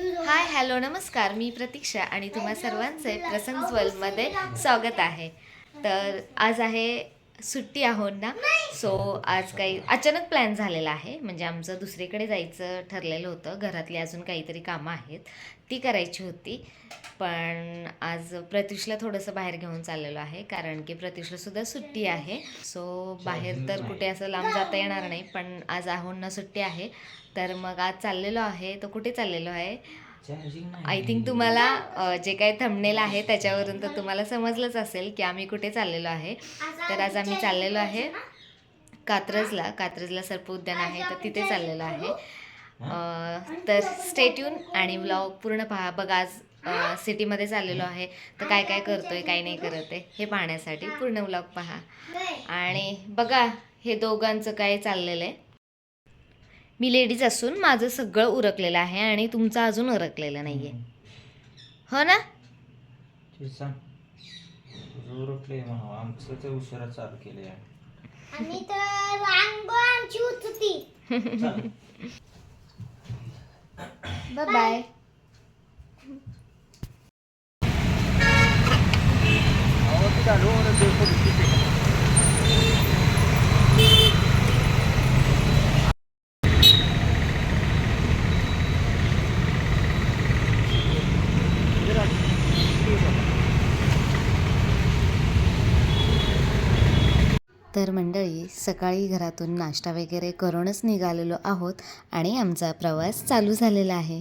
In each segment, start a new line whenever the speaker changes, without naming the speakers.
Hi hello नमस्कार. मी प्रतीक्षा आणि तुम्हा सर्वांचे प्रसंगमध्ये स्वागत आहे. तर आज आहे सुट्टी आहोत ना? सो आज काही अचानक प्लॅन झालेला आहे. म्हणजे आमचं दुसरीकडे जायचं ठरलेलं होतं. घरातली अजून काहीतरी कामं आहेत. ती करायची होती. पण आज प्रत्युषला थोडंसं बाहेर घेऊन चाललेलो आहे. कारण की प्रत्युषला सुद्धा सुट्टी आहे. सो बाहेर तर कुठे असं लांब जाता येणार नाही. पण आज आहोंना सुट्टी आहे. तर मग आज चाललेलो आहे. तर कुठे चाललेलो आहे? आय थिंक तुम्हाला जे काही थंबनेल आहे त्याच्यावरून तर तुम्हाला समजलंच असेल की आम्ही कुठे चाललेलो आहे. तर आज आम्ही चाललेलो आहे कात्रजला. कात्रजला सर्प उद्यान आहे तर तिथे चाललेलो आहे. तर स्टेट्यून आणि ब्लॉग पूर्ण पहा. बघा आज सिटीमध्ये चाललेलो आहे. तर काय काय करतोय काय नाही करत आहे हे पाहण्यासाठी पूर्ण ब्लॉग पहा. आणि बघा हे दोघांचं काय चाललेलं आहे. मी लेडीज असून माझं सगळं उरकलेलं आहे आणि तुमचं अजून उरकलेलं नाही आहे हो ना?
ते सांग. तुझं उरकलंय म्हणा आमचं ते उशिरा चालू केले
आणि तर रांग आमची होती
बाय बाय तर मंडळी सकाळी घरातून नाश्ता वगैरे करूनच निघालेलो आहोत आणि आमचा प्रवास चालू झालेला आहे.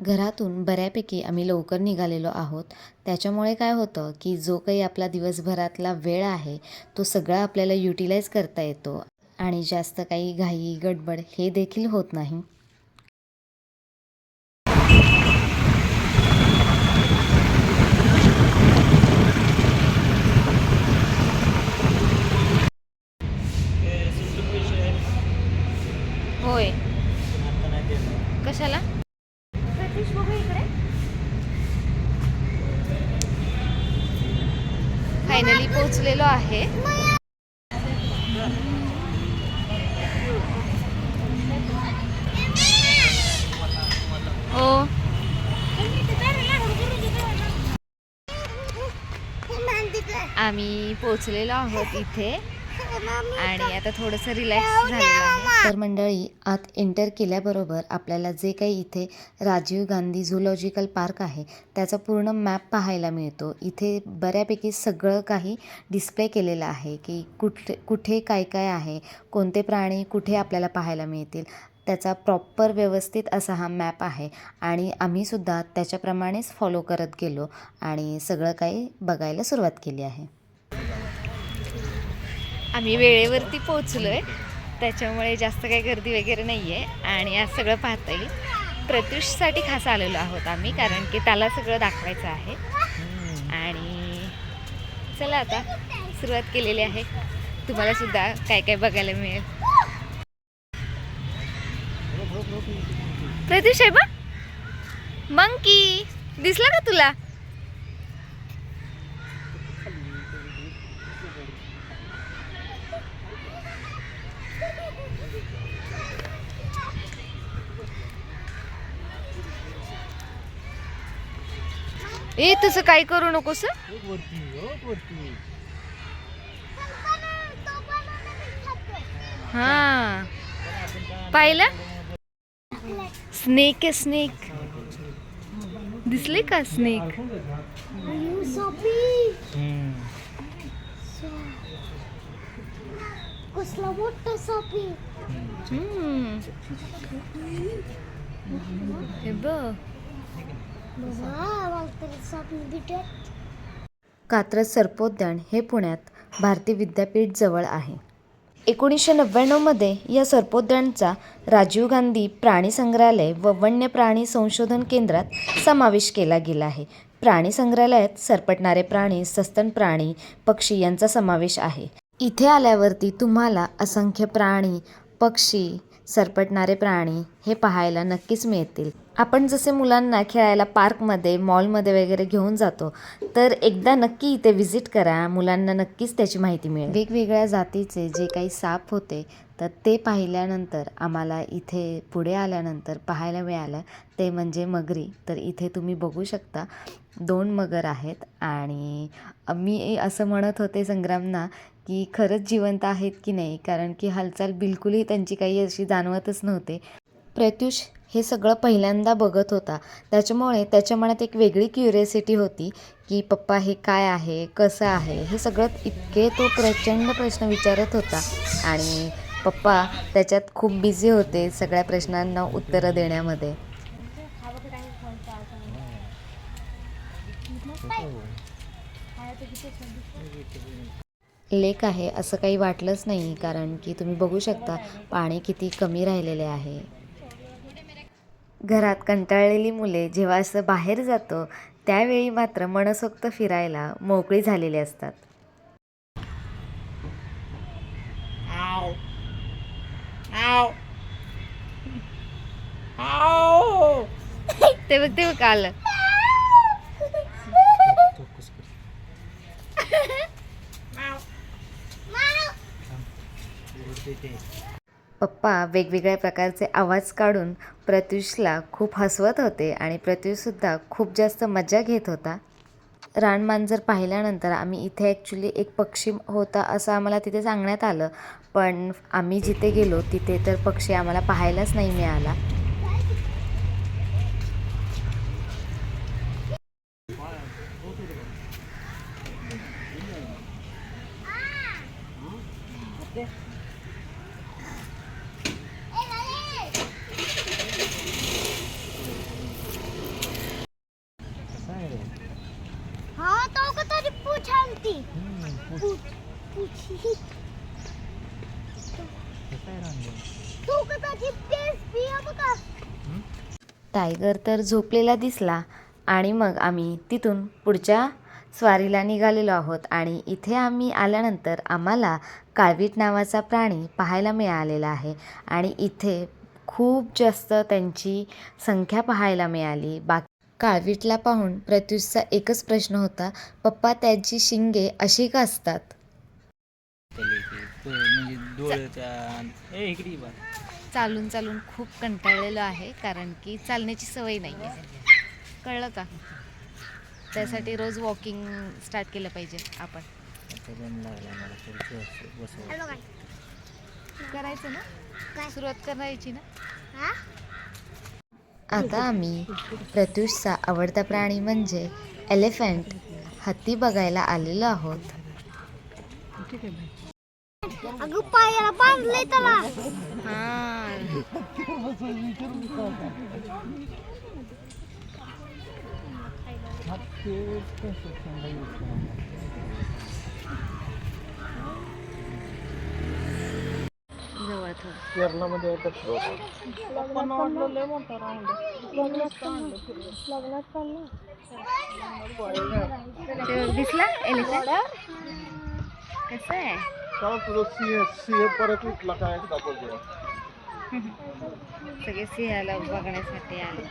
घरातून बऱ्यापैकी आम्ही लवकर निघालेलो आहोत. त्याच्यामुळे काय होतं की जो काही आपला दिवसभरातला वेळ आहे तो सगळा आपल्याला युटिलाइज करता येतो आणि जास्त काही घाई गडबड हे देखील होत नाही. होय. कशाला?
प्रतीश बघू इकडे.
फायनली पोचलेलो आहे. हो. आम्ही पोचलेलो आहोत इथे. आणि आता थोडंसं रिलॅक्स झालेलं आहे. तर मंडळी आत एंटर केल्याबरोबर आपल्याला जे काही इथे राजीव गांधी झुलॉजिकल पार्क आहे त्याचा पूर्ण मॅप पाहायला मिळतो. इथे बऱ्यापैकी सगळं काही डिस्प्ले केलेलं आहे की कुठे कुठे काय काय आहे कोणते प्राणी कुठे आपल्याला पाहायला मिळतील. त्याचा प्रॉपर व्यवस्थित असा हा मॅप आहे आणि आम्हीसुद्धा त्याच्याप्रमाणेच फॉलो करत गेलो आणि सगळं काही बघायला सुरुवात केली आहे. आम्ही वेळेवरती पोचलो आहे त्याच्यामुळे जास्त काही गर्दी वगैरे नाही आहे आणि आज सगळं पाहता येईल प्रत्युषसाठी खास आलेलो आहोत आम्ही कारण की त्याला सगळं दाखवायचं आहे. आणि चला आता सुरुवात केलेली आहे. तुम्हाला सुद्धा काय काय बघायला मिळेल. प्रत्युष आहे बा? मंकी दिसला का तुला? ए तसं काही करू नकोस हं. हा पाहिलं? स्नेक आहे स्नेक. दिसले का स्नेक?
कसला मोठा सापी
हम्म. हे बघ. कात्रज सर्पोद्यान हे पुण्यात भारती विद्यापीठ जवळ आहे. एकोणीसशे नव्याण्णवमध्ये या सर्पोद्यानचा राजीव गांधी प्राणी संग्रहालय व वन्य प्राणी संशोधन केंद्रात समावेश केला गेला आहे. प्राणी संग्रहालयात सरपटणारे प्राणी सस्तन प्राणी पक्षी यांचा समावेश आहे. इथे आल्यावरती तुम्हाला असंख्य प्राणी पक्षी सरपटणारे प्राणी हे पाहायला नक्कीच मिळतील. आपण जसे मुलांना खेळायला पार्कमध्ये मॉलमध्ये वगैरे घेऊन जातो तर एकदा नक्की इथे व्हिजिट करा. मुलांना नक्कीच त्याची माहिती मिळेल. वेगवेगळ्या जातीचे जे काही साप होते तर ते पाहिल्यानंतर आम्हाला इथे पुढे आल्यानंतर पाहायला मिळालं. ते म्हणजे मगरी. तर इथे तुम्ही बघू शकता दोन मगर आहेत आणि मी असं म्हणत होते संग्रामना की खरंच जिवंत आहेत की नाही कारण की हालचाल बिलकुलही त्यांची काही अशी जाणवतच नव्हते. प्रत्युष हे सगळं पहिल्यांदा बघत होता. त्याच्यामुळे त्याच्या मनात एक वेगळी क्युरियोसिटी होती की पप्पा हे काय आहे कसं आहे? हे सगळं इतके तो प्रचंड प्रश्न विचारत होता. आणि पप्पा त्याच्यात खूप बिझी होते सगळ्या प्रश्नांना उत्तरं देण्यामध्ये. लेक आहे असं काही वाटलंच नाही कारण की तुम्ही बघू शकता पाणी किती कमी राहिलेले आहे. घरात कंटाळलेली मुले जेव्हा असं बाहेर जातो त्यावेळी मात्र मनसोक्त फिरायला मोकळी झालेली असतात. ते बघ ते बघ आलं. पप्पा वेगवेगळ्या प्रकारचे आवाज काढून प्रत्युषला खूप हसवत होते आणि प्रत्युषसुद्धा खूप जास्त मजा घेत होता. रानमांजर पाहिल्यानंतर आम्ही इथे ॲक्च्युली एक पक्षी होता असं आम्हाला तिथे सांगण्यात आलं पण आम्ही जिथे गेलो तिथे तर पक्षी आम्हाला पाहायलाच नाही मिळाला
काय रे
हा तो का तरी पूछ आणती
हम्म, पूछ.
पूछ पूछ
हे काय रांगलं?
तू का त्याची पेस पिया बघा
हम्म?
टायगर तर झोपलेला दिसला आणि मग आम्ही तिथून पुढच्या स्वारीला निघालेलो आहोत आणि इथे आम्ही आल्यानंतर आम्हाला काळवीट नावाचा प्राणी पाहायला मिळालेला आहे आणि इथे खूप जास्त त्यांची संख्या पाहायला मिळाली. बाकी काळवीटला पाहून प्रत्युषचा एकच प्रश्न होता पप्पा त्याची शिंगे अशी का असतात? चालून चालून खूप कंटाळलेलो आहे कारण की चालण्याची सवय नाही आहे कळलं का? त्यासाठी रोज वॉकिंग स्टार्ट केलं पाहिजे आपण. करायचं ना? सुरुवात करायची ना?
हा?
आता आम्ही प्रत्युषचा आवडता प्राणी म्हणजे एलिफंट हत्ती बघायला आलेलो आहोत.
अगं पायाला बांधले त्याला.
Kör masajı
yıkarım दिसला? कसं आहे? परत उठला काय दाखवतो. सगळे सिंहाला बघण्यासाठी आले.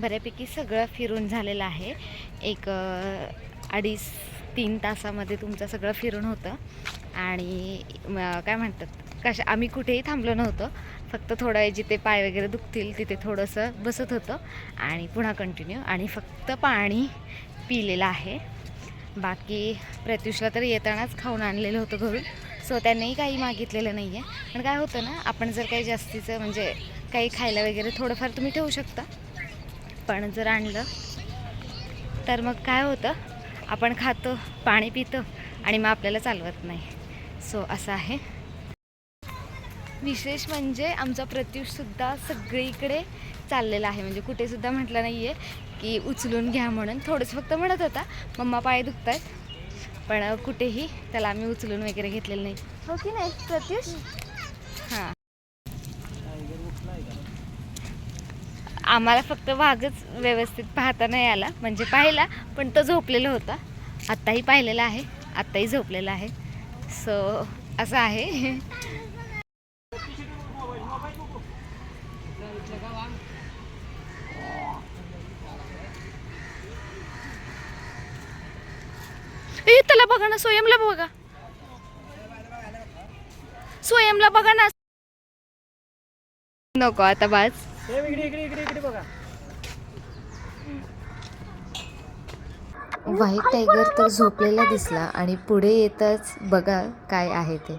बऱ्यापैकी सगळं फिरून झालेलं आहे. एक अडीच तीन तासामध्ये तुमचं सगळं फिरून होतं. आणि काय म्हणतात कशा आम्ही कुठेही थांबलो नव्हतो. फक्त थोडं जिथे पाय वगैरे दुखतील तिथे थोडंसं बसत होतं. आणि पुन्हा कंटिन्यू आणि फक्त पाणी पिलेलं आहे. बाकी प्रत्युषला तर येतानाच खाऊन आणलेलं होतं घरून. सो त्यांनीही काही मागितलेलं नाही आहे पण काय होतं ना आपण जर काही जास्तीचं म्हणजे काही खायला वगैरे थोडंफार तुम्ही ठेवू शकता. पण जर आणलं तर मग काय होतं आपण खातो पाणी पितो आणि मग आपल्याला चालवत नाही. सो असं आहे. विशेष म्हणजे आमचा प्रत्युषसुद्धा सगळीकडे चाललेला आहे. म्हणजे कुठेसुद्धा म्हटलं नाही आहे की उचलून घ्या म्हणून. थोडंसं फक्त म्हणत होता मम्मा पाय दुखत आहेत पण कुठेही त्याला आम्ही उचलून वगैरे घेतलेलं नाही. हो की नाही प्रत्युष हां. आम्हाला फक्त वाघच व्यवस्थित पाहता नाही आला म्हणजे पाहिला पण तो झोपलेला होता. आत्ताही पाहिलेला आहे आत्ताही झोपलेला आहे. सो असं आहे ए त्याला बघा ना स्वयंला बघा. स्वयंला बघा ना. नको आता बाज.
इकडे इकडे इकडे इकडे बघा.
व्हाईट टायगर तर झोपलेला दिसला आणि पुढे येतच बघा काय आहे ते.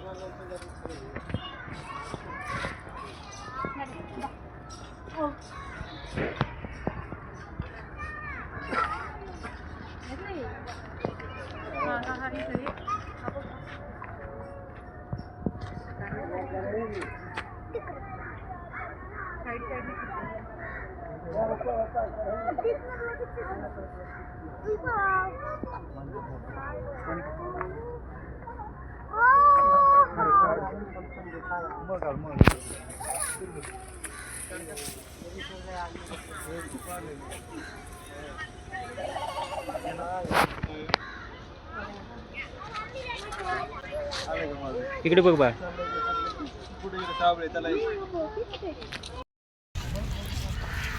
इकडे बघ बा.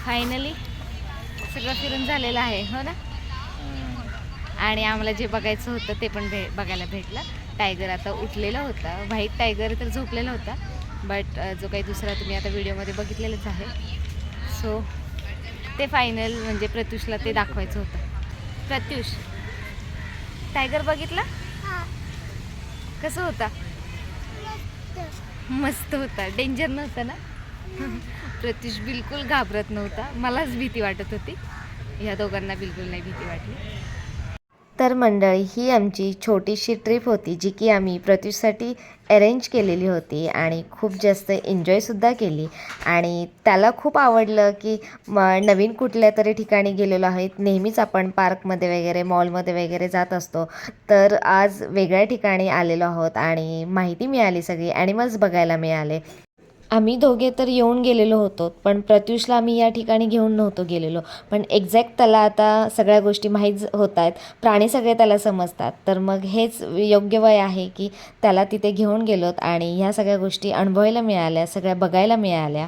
फायनली सगळं फिरून झालेलं आहे हो ना? आणि आम्हाला जे बघायचं होतं ते पण भे बघायला भेटलं. टायगर आता उठलेला होता. व्हाईट टायगर तर झोपलेला होता. बट जो काही दुसरा तुम्ही आता व्हिडिओमध्ये बघितलेलंच आहे. सो ते फायनल म्हणजे प्रत्युषला ते दाखवायचं होतं. प्रत्युष टायगर बघितला? कसं होता? मस्त. होता. डेंजर नव्हता ना? प्रत्युष बिलकुल घाबरत नव्हता. मलाच भीती वाटत होती. ह्या दोघांना बिलकुल नाही भीती वाटली. तर मंडळी ही आमची छोटीशी ट्रिप होती जी की आम्ही प्रत्युषसाठी अरेंज केलेली होती आणि खूप जास्त एन्जॉयसुद्धा केली. आणि त्याला खूप आवडलं की म नवीन कुठल्या तरी ठिकाणी गेलेलो आहेत. नेहमीच आपण पार्कमध्ये वगैरे मॉलमध्ये वगैरे जात असतो. तर आज वेगळ्या ठिकाणी आलेलो आहोत आणि माहिती मिळाली सगळी ॲनिमल्स बघायला मिळाले. आम्ही दोघे तर येऊन गेलेलो होतो पण प्रत्युषला आम्ही या ठिकाणी घेऊन नव्हतो गेलेलो. पण एक्झॅक्ट त्याला आता सगळ्या गोष्टी माहीत होत आहेत प्राणी सगळे त्याला समजतात. तर मग हेच योग्य वय आहे की त्याला तिथे घेऊन गेलोत आणि ह्या सगळ्या गोष्टी अनुभवायला मिळाल्या सगळ्या बघायला मिळाल्या.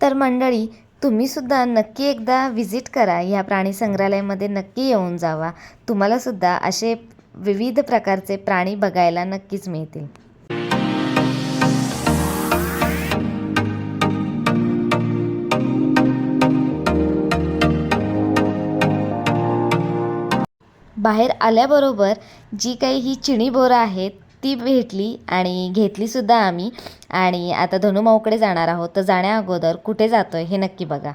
तर मंडळी तुम्हीसुद्धा नक्की एकदा व्हिजिट करा. ह्या प्राणी संग्रहालयामध्ये नक्की येऊन जावा. तुम्हालासुद्धा असे विविध प्रकारचे प्राणी बघायला नक्कीच मिळतील. बाहेर आल्याबरोबर जी काही ही चिणी बोरं आहेत ती भेटली आणि घेतलीसुद्धा आम्ही. आणि आता धनुमाऊकडे जाणार आहोत. तर जाण्या अगोदर कुठे आहे हे नक्की बघा.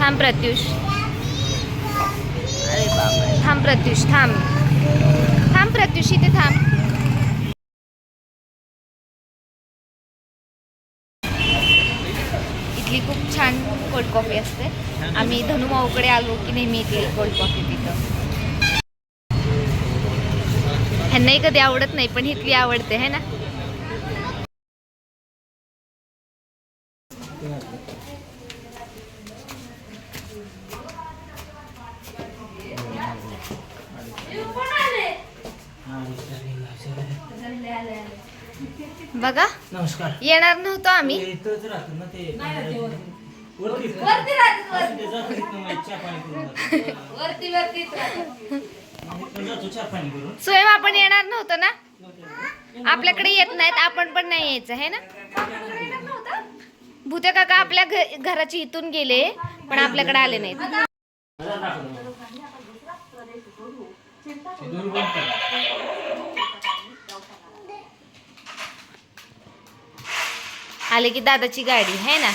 थांब प्रत्युष. अरे थांब प्रत्युष थांब. थांब प्रत्युष इथे थांब. इथली खूप छान कोल्ड कॉफी असते. आम्ही धनुमाऊकडे आलो की नेहमी इथली कोल्ड कॉफी पितो. ह्यांनाही कधी आवडत नाही पण इथली आवडते है ना? बघा.
नमस्कार.
येणार नव्हतो आम्ही.
इथंच राहतो ना ते. वरती. असू दे, जा तिथनं मग चहा पाणी करून जातो. इथनं जातो चहा पाणी करून.
स्वयं आपण येणार नव्हतो ना? आपल्याकडे येत नाहीत आपण पण नाही यायचं आहे ना? भूते काका आपल्या घराची इथून गेले पण आपल्याकडे आले नाहीत.
जा दाखव. ते दोन बंद कर.
आले की दादाची गाडी है ना?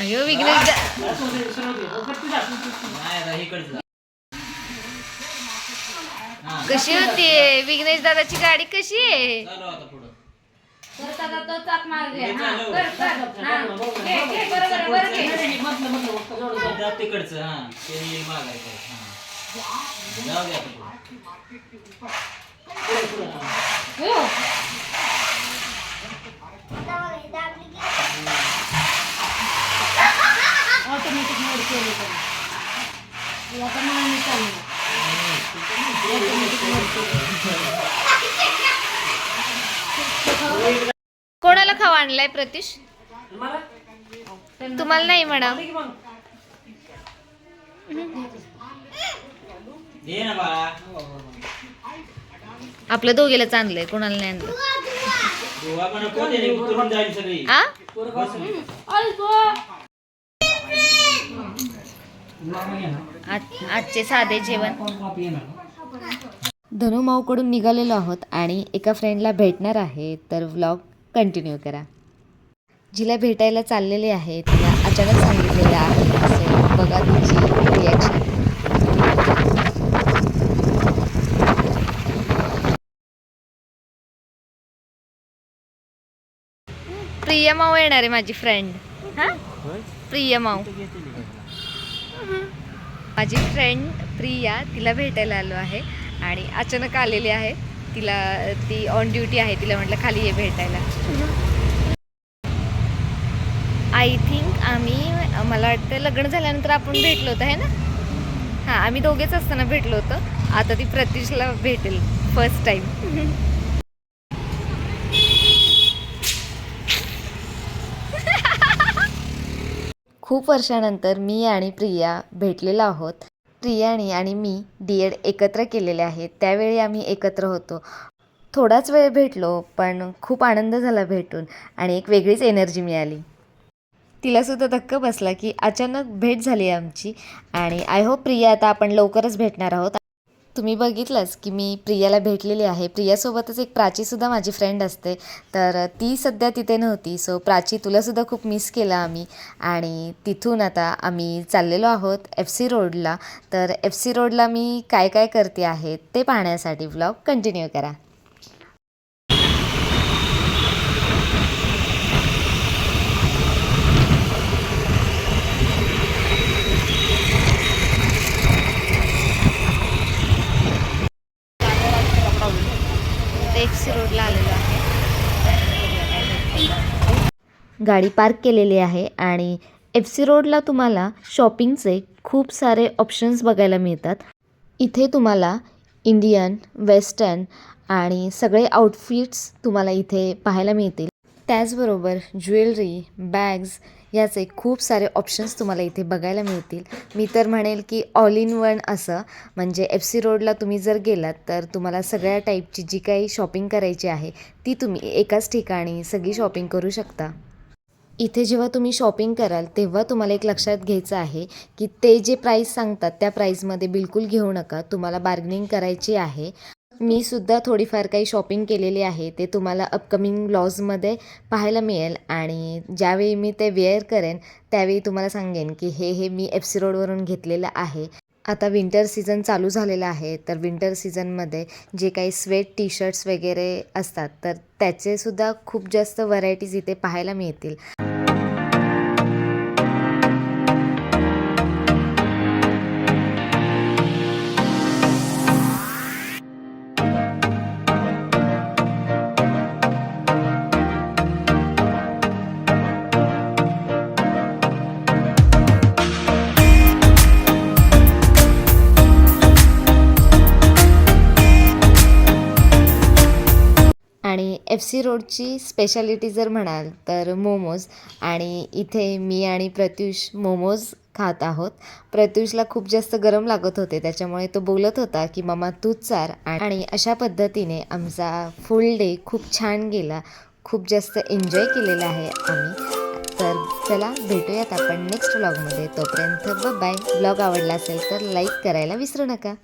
अयो विघ्नेश कशी होती? विघ्नेश दादाची गाडी कशी आहे?
तिकडचं हा ते येईल मागायचं हा. जाऊ दे आता पुढं.
खाऊ आणलाय प्रतीश
मला
तुम्हाला नाही म्हणा
आले की मग? दे ना बाळा
आपलं दोघीलाच आणलंय कोणाला नाही आणलं.
गोवा पण कोण आहे? रे? उतरून जाईल सगळी.
आ?
बस.
आज- आजचे साधे जेवण. धनुमाऊकडून निघालेलो आहोत आणि एका फ्रेंडला भेटणार आहे तर व्लॉग कंटिन्यू करा. जिला भेटायला चाललेले आहे तिला अचानक सांगितलेलं आहे असं बघा तिची रिॲक्शन प्रिया माऊ येणार आहे माझी फ्रेंड हां? प्रिया माऊ. माझी फ्रेंड प्रिया तिला भेटायला आलो आहे आणि अचानक आलेली आहे. तिला ती ऑन ड्युटी आहे तिला म्हटलं खाली ये भेटायला. आय थिंक आम्ही मला वाटतं लग्न झाल्यानंतर आपण भेटलो होतो आहे ना? हां आम्ही दोघेच असताना भेटलो होतो. आता ती प्रतीशला भेटेल फर्स्ट टाईम खूप वर्षानंतर मी आणि प्रिया भेटलेलो आहोत. प्रियाणी आणि मी डी एड एकत्र केलेले आहेत त्यावेळी आम्ही एकत्र होतो. थोडाच वेळ भेटलो पण खूप आनंद झाला भेटून आणि एक वेगळीच एनर्जी मिळाली. तिलासुद्धा धक्क बसला की अचानक भेट झाली आमची आणि आय होप प्रिया आता आपण लवकरच भेटणार आहोत. तुम्ही बघितलंच की मी प्रियाला भेटलेली आहे. प्रियासोबतच एक प्राचीसुद्धा माझी फ्रेंड असते. तर ती सध्या तिथे नव्हती. सो प्राची तुलासुद्धा खूप मिस केलं आम्ही. आणि तिथून आता आम्ही चाललेलो आहोत एफ सी रोडला तर एफ सी रोडला मी काय काय करते आहे ते पाहण्यासाठी ब्लॉग कंटिन्यू करा. सी रोडला आलेलो आहे. गाडी पार्क केलेली आहे आणि एफ सी रोडला तुम्हाला शॉपिंगचे खूप सारे ऑप्शन्स बघायला मिळतात. इथे तुम्हाला इंडियन वेस्टर्न आणि सगळे आउटफिट्स तुम्हाला इथे पाहायला मिळतील. त्याचबरोबर ज्वेलरी बॅग्स याचे खूप सारे ऑप्शन्स तुम्हाला इथे बघायला मिळतील. मी तर म्हणेल की ऑल इन वन असं. म्हणजे एफ सी रोडला तुम्ही जर गेलात तर तुम्हाला सगळ्या टाईपची जी काही शॉपिंग करायची आहे ती तुम्ही एकाच ठिकाणी सगळी शॉपिंग करू शकता. इथे जेव्हा तुम्ही शॉपिंग कराल तेव्हा तुम्हाला एक लक्षात घ्यायचं आहे की ते जे प्राईस सांगतात त्या प्राईसमध्ये बिलकुल घेऊ नका. तुम्हाला बार्गनिंग करायची आहे. मी सुद्धा थोडीफार काही शॉपिंग केलेली आहे. ते तुम्हाला अपकमिंग ब्लॉजमध्ये पाहायला मिळेल. आणि ज्यावेळी मी ते वेअर करेन त्यावेळी तुम्हाला सांगेन की हे हे मी एफ सी रोडवरून घेतलेलं आहे. आता विंटर सीझन चालू झालेला आहे. तर विंटर सीझनमध्ये जे काही स्वेट टी शर्ट्स वगैरे असतात तर त्याचेसुद्धा खूप जास्त व्हरायटीज इथे पाहायला मिळतील. एफ सी रोडची स्पेशालिटी जर म्हणाल तर मोमोज आणि इथे मी आणि प्रत्युष मोमोज खात आहोत. प्रत्युषला खूप जास्त गरम लागत होते त्याच्यामुळे तो बोलत होता की मामा तूच चार. आणि अशा पद्धतीने आमचा फुल डे खूप छान गेला. खूप जास्त एन्जॉय केलेला आहे आम्ही. तर चला भेटूयात आपण नेक्स्ट व्लॉगमध्ये तोपर्यंत बाय ब्लॉग आवडला असेल तर लाईक करायला विसरू नका.